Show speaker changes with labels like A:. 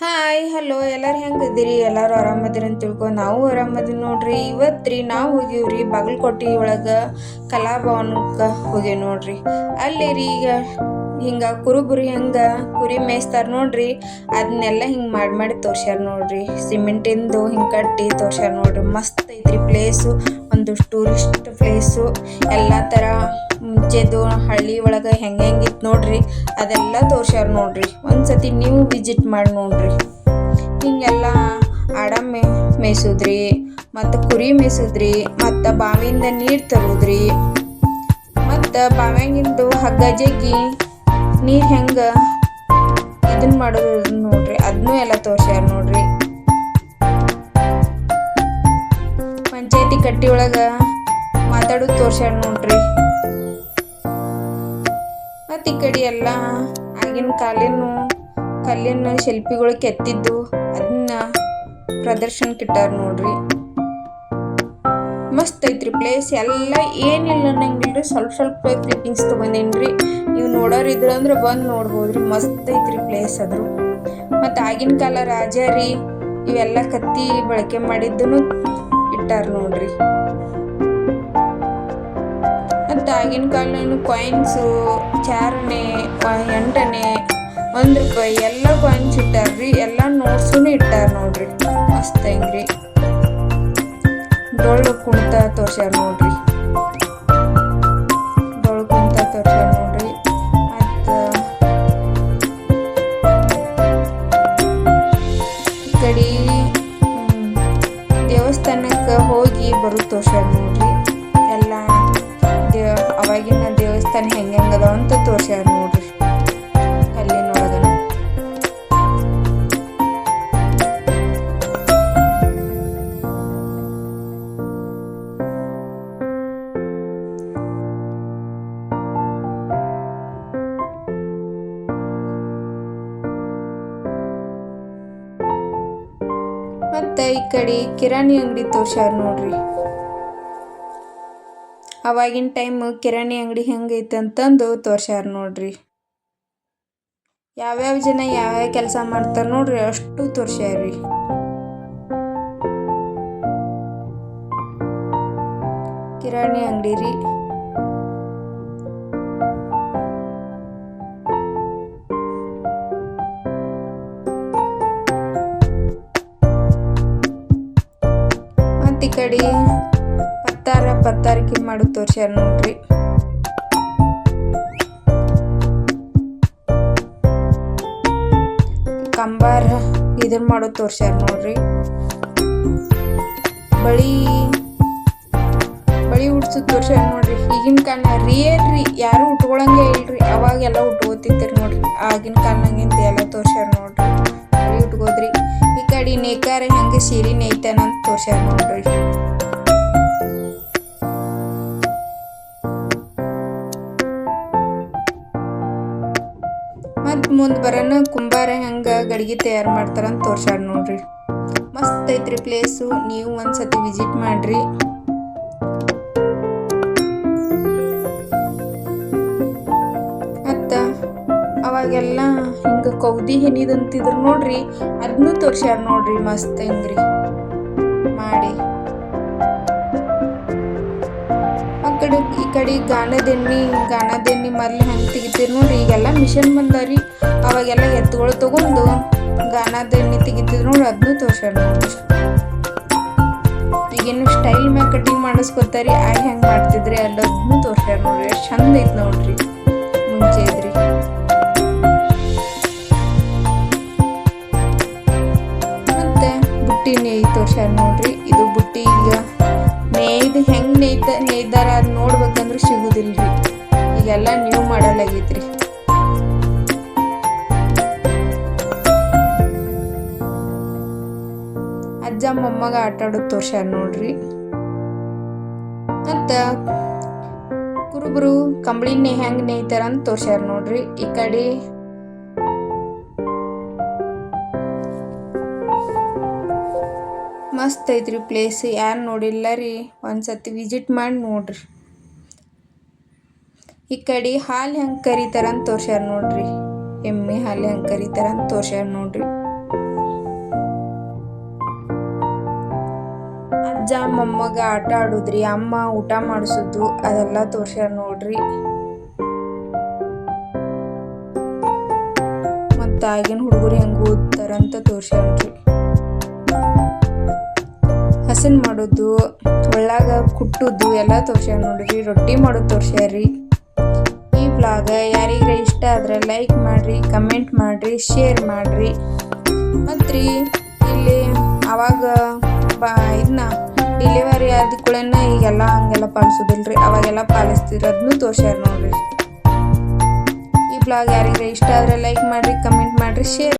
A: Hi hello ಎಲ್ಲರೂ ಹೆಂಗಿದ್ದೀರಿ ಎಲ್ಲರೂ ಆರಾಮದಿರಿ ಅಂತ ತಿಳ್ಕೊ ನಾವು ಆರಾಮದಿರಿ ನೋಡ್ರಿ. ಇವತ್ತು ರೀ ನಾವು ಹೋಗಿವ್ರಿ ಬಾಗಲಕೋಟೆ ಒಳಗೆ ಕಲಾಭವನಕ್ಕೆ ಹೋಗೀವಿ ನೋಡ್ರಿ. ಅಲ್ಲಿ ರೀ ಈಗ ಹಿಂಗೆ ಕುರುಬುರಿ ಹೆಂಗೆ ಕುರಿ ಮೇಯಿಸ್ತಾರೆ ನೋಡ್ರಿ. ಅದನ್ನೆಲ್ಲ ಹಿಂಗೆ ಮಾಡಿ ಮಾಡಿ ತೋರ್ಸ್ಯಾರ ನೋಡ್ರಿ. ಸಿಮೆಂಟಿಂದು ಹಿಂಗೆ ಕಟ್ಟಿ ತೋರ್ಸ್ಯಾರ ನೋಡ್ರಿ. ಮಸ್ತ್ ಐತ್ರಿ ಪ್ಲೇಸು ಒಂದು ಟೂರಿಸ್ಟ್ ಪ್ಲೇಸು ಎಲ್ಲ ಥರ ಮುಂಚೆದು ಹಳ್ಳಿ ಒಳಗೆ ಹೆಂಗೆ ಹೆಂಗಿತ್ತು ನೋಡ್ರಿ, ಅದೆಲ್ಲ ತೋರ್ಸ್ಯಾರ ನೋಡ್ರಿ. ಒಂದ್ಸತಿ ನೀವು ವಿಸಿಟ್ ಮಾಡಿ ನೋಡ್ರಿ. ಹಿಂಗೆಲ್ಲ ಆಡ ಮೇಯ್ಸುದ್ರಿ, ಮತ್ತು ಕುರಿ ಮೇಯ್ಸುದ್ರಿ, ಮತ್ತು ಬಾವಿಯಿಂದ ನೀರು ತರುದ್ರಿ, ಮತ್ತು ಬಾವ್ಯಾಗಿಂದು ಹಗ್ಗ ಜಗ್ಗಿ ನೀರು ಹೆಂಗೆ ಇದನ್ನ ಮಾಡೋದು ನೋಡ್ರಿ. ಅದನ್ನೂ ಎಲ್ಲ ತೋರ್ಸ್ಯಾರ ನೋಡ್ರಿ. ಪಂಚಾಯತಿ ಕಟ್ಟಿ ಒಳಗೆ ಮಾತಾಡೋದು ತೋರ್ಸ್ಯಾರ ನೋಡ್ರಿ. ಮತ್ತು ಕಡೆ ಎಲ್ಲ ಆಗಿನ ಕಾಲಿನ ಕಲ್ಲಿನ ಶಿಲ್ಪಿಗಳು ಕೆತ್ತಿದ್ದು ಅದನ್ನ ಪ್ರದರ್ಶನಕ್ಕೆ ಇಟ್ಟಾರ ನೋಡ್ರಿ. ಮಸ್ತ್ ಐತ್ರಿ ಪ್ಲೇಸ್ ಎಲ್ಲ ಏನಿಲ್ಲ ಅನ್ನಂಗಿಲ್ರಿ. ಸ್ವಲ್ಪ ಸ್ವಲ್ಪ ಕ್ಲಿಪ್ಪಿಂಗ್ಸ್ ತೊಗೊಂಡೇನ್ರಿ. ನೀವು ನೋಡೋರು ಇದ್ರು ಅಂದ್ರೆ ಬಂದು ನೋಡ್ಬೋದ್ರಿ. ಮಸ್ತ್ ಐತ್ರಿ ಪ್ಲೇಸ್ ಅದ್ರು ಮತ್ತು ಆಗಿನ ಕಾಲ ರಾಜ ರೀ, ಇವೆಲ್ಲ ಕತ್ತಿ ಬಳಕೆ ಮಾಡಿದ್ದನ್ನು ಇಟ್ಟಾರ ನೋಡ್ರಿ. ಮತ್ತು ಆಗಿನ ಕಾಲನು ಕಾಯಿನ್ಸು ಚಾರನೆ ಎಂಟನೆ, ಒಂದು ರೂಪಾಯಿ, ಎಲ್ಲ ಕಾಯಿನ್ಸ್ ಇಟ್ಟಾರ್ರಿ ಎಲ್ಲ ನೋಟ್ಸೂ ಇಟ್ಟಾರ ನೋಡ್ರಿ. ಮಸ್ತ್ ಹೆಂಗ್ರಿ ಡೊಳ್ಳು ಕುಣಿತ ತೋರ್ಸ್ಯಾರ ನೋಡ್ರಿ. ನೋಡ್ರಿ. ಕಡೆ ದೇವಸ್ಥಾನಕ್ಕೆ ಹೋಗಿ ಬರೋದು ದೇವಸ್ಥಾನ ಹೆಂಗೆ ಹೆಂಗೆ ಅದಾವ ಅಂತ ತೋರ್ಸ್ಯಾರ ನೋಡ್ರಿ. ಮತ್ತೆ ಈ ಕಡೆ ಕಿರಾಣಿ ಅಂಗಡಿ ತೋರ್ಸ್ಯಾರ ನೋಡ್ರಿ. ಅವಾಗಿನ ಟೈಮ್ ಕಿರಾಣಿ ಅಂಗಡಿ ಹೆಂಗೈತೆ ಅಂತಂದು ತೋರ್ಸ್ಯಾರ ನೋಡ್ರಿ. ಯಾವ್ಯಾವ ಜನ ಯಾವ್ಯಾವ ಕೆಲಸ ಮಾಡ್ತಾರೆ ನೋಡ್ರಿ ಅಷ್ಟು ತೋರ್ಸ್ಯಾರ್ರಿ. ಕಿರಾಣಿ ಅಂಗಡಿ ರೀ. ಕಡೆ ಪತ್ತಾರಿಕೆ ಮಾಡೋದು ತೋರಿಸ್ಯಾರ ನೋಡ್ರಿ. ಕಂಬಾರ ಇದನ್ನ ಮಾಡೋದು ತೋರಿಸ್ಯಾರ ನೋಡ್ರಿ. ಬಳಿ ಬಳಿ ಉಡ್ಸೋದು ತೋರಿಸ್ಯಾರ ನೋಡ್ರಿ. ಈಗಿನ ಕಾಲ ರಿಯಲ್ ರೀ, ಯಾರು ಉಟ್ಕೊಳಂಗೆ ಇಲ್ರಿ. ಅವಾಗೆಲ್ಲ ಉಟ್ಕೋತಿರ್ತೀರಿ ನೋಡ್ರಿ. ಆಗಿನ ಕಾಲನಾಗಿಂದ ಎಲ್ಲ ತೋರಿಸ್ಯಾರ ನೋಡ್ರಿ. ಬಳಿ ಉಟ್ಕೋದ್ರಿ. ಈ ಕಡೆ ನೇಕಾರ ಹೆಂಗೆ ಸೀರೆ ನೇಯ್ತಾನಂತ ತೋರ್ಸ್ಯಾರ ನೋಡ್ರಿ. ಮುಂದ್ ಬರೋಣ ಕುಂಬಾರ ಹೆಂಗೆ ಗಡಿಗೆ ತಯಾರು ಮಾಡ್ತಾರಂತ ತೋರ್ಸಾರ ನೋಡ್ರಿ. ಮಸ್ತ್ ಐತ್ರಿ ಪ್ಲೇಸು ನೀವು ಒಂದ್ಸತಿ ವಿಸಿಟ್ ಮಾಡ್ರಿ. ಮತ್ತ ಅವಾಗೆಲ್ಲ ಹಿಂಗೆ ಕೌದಿ ಹೆನಿದಂತಿದ್ರು ನೋಡ್ರಿ ಅದನ್ನೂ ತೋರ್ಸ್ಯಾರ ನೋಡ್ರಿ ಮಸ್ತ್ ಹೆಂಗ್ರಿ. ಮಾಡಿ. ಕಡೆ ಈ ಕಡೆ ಗಾಣದ ಎಣ್ಣೆ ಗಾಣದ ಎಣ್ಣೆ ಮೊದ್ಲು ಹೆಂಗೆ ತೆಗಿತೀರಿ ನೋಡ್ರಿ. ಈಗೆಲ್ಲ ಮಿಷನ್ ಬಂದಾರಿ ಅವಾಗೆಲ್ಲ ಎತ್ತುಗಳು ತಗೊಂಡು ಗಾಣದ ಎಣ್ಣೆ ತೆಗಿತಿದ್ರು ನೋಡ್ರಿ. ಅದನ್ನು ತೋರ್ಸ್ಯಾರ ಈಗೇನು ಸ್ಟೈಲ್ ಮ್ಯಾಗ ಕಟಿಂಗ್ ಮಾಡಿಸ್ಕೊತಾರಿ ಆ ಹೆಂಗೆ ಮಾಡ್ತಿದ್ರಿ ಎಲ್ಲದನ್ನು ತೋರ್ಸ್ಯಾರ ನೋಡ್ರಿ. ಎಷ್ಟು ಚಂದ ಐತೆ ನೋಡ್ರಿ ಮುಂಚೆ ಇದ್ರಿ ಮತ್ತೆ ಬುಟ್ಟಿ ನೇಯ್ ತೋರ್ಸ್ಯಾರ ನೋಡ್ರಿ. ಇದು ಬುಟ್ಟಿ ಈಗ ನೇಯ್ದು ಹೆಂಗ್ ನೇಯ್ದ ನೇಯ್ದಾರ ಅದ್ ನೋಡ್ಬೇಕಂದ್ರೆ ಸಿಗುದಿಲ್ರಿ. ಈಗೆಲ್ಲ ನೀವು ಮಾಡಲಾಗೈತ್ರಿ. ಅಜ್ಜ, ಮೊಮ್ಮಗ ಆಟ ಆಡೋದು ತೋರ್ಸ್ಯಾರ ನೋಡ್ರಿ. ಮತ್ತ ಕುರುಬರು ಕಂಬಳಿನೇ ಹೆಂಗ್ ನೇಯ್ತಾರ ಅಂತ ತೋರ್ಸ್ಯಾರ ನೋಡ್ರಿ. ಈ ಕಡೆ ಮಸ್ತ್ ಐತ್ರಿ ಪ್ಲೇಸ್ ಯಾರು ನೋಡಿಲ್ಲ ರೀ? ಒಂದ್ಸತಿ ವಿಸಿಟ್ ಮಾಡಿ ನೋಡ್ರಿ. ಈ ಕಡೆ ಹಾಲು ಹೆಂಗೆ ಕರಿತಾರ ಅಂತ ತೋರ್ಸ್ಯಾರ ನೋಡ್ರಿ. ಎಮ್ಮೆ ಹಾಲು ಹೆಂಗೆ ಕರಿತಾರ ಅಂತ ತೋರ್ಸ್ಯಾರ ನೋಡ್ರಿ. ಅಜ್ಜ, ಮೊಮ್ಮಗ ಆಟ ಆಡುದ್ರಿ, ಅಮ್ಮ ಊಟ ಮಾಡಿಸುದು ಅದೆಲ್ಲ ತೋರ್ಸ್ಯಾರ ನೋಡ್ರಿ. ಮತ್ತು ಆಗಿನ ಹುಡುಗರು ಹೆಂಗೆ ಓದ್ತಾರಂತ ತೋರ್ಸ್ಯಾರ್ರಿ ಹಸನ್ ಮಾಡೋದು ಒಳ್ಳಾಗ ಕುಟ್ಟುದು, ಎಲ್ಲ ತೋರ್ಸ್ಯಾರ ನೋಡ್ರಿ, ರೊಟ್ಟಿ ಮಾಡೋದು ತೋರ್ಸ್ಯಾರ್ರಿ. ಈ ಬ್ಲಾಗ್ ಯಾರಿಗ್ರ ಇಷ್ಟ ಆದ್ರೆ ಲೈಕ್ ಮಾಡ್ರಿ ಕಮೆಂಟ್ ಮಾಡ್ರಿ ಶೇರ್ ಮಾಡ್ರಿ. ಮತ್ತು ಇಲ್ಲಿ ಅವಾಗ ಬಾ ಇದನ್ನ ಡೆಲಿವರಿ ಆದ ಕೂಡ ಈಗೆಲ್ಲ ಹಂಗೆಲ್ಲ ಪಾಲಿಸೋದಿಲ್ರಿ. ಅವಾಗೆಲ್ಲ ಪಾಲಿಸ್ತಿರೋದನ್ನು ತೋರ್ಸ್ಯಾರ ನೋಡ್ರಿ. ಈ ಬ್ಲಾಗ್ ಯಾರಿಗ್ರ ಇಷ್ಟ ಆದ್ರೆ ಲೈಕ್ ಮಾಡ್ರಿ ಕಮೆಂಟ್ ಮಾಡ್ರಿ ಶೇರ್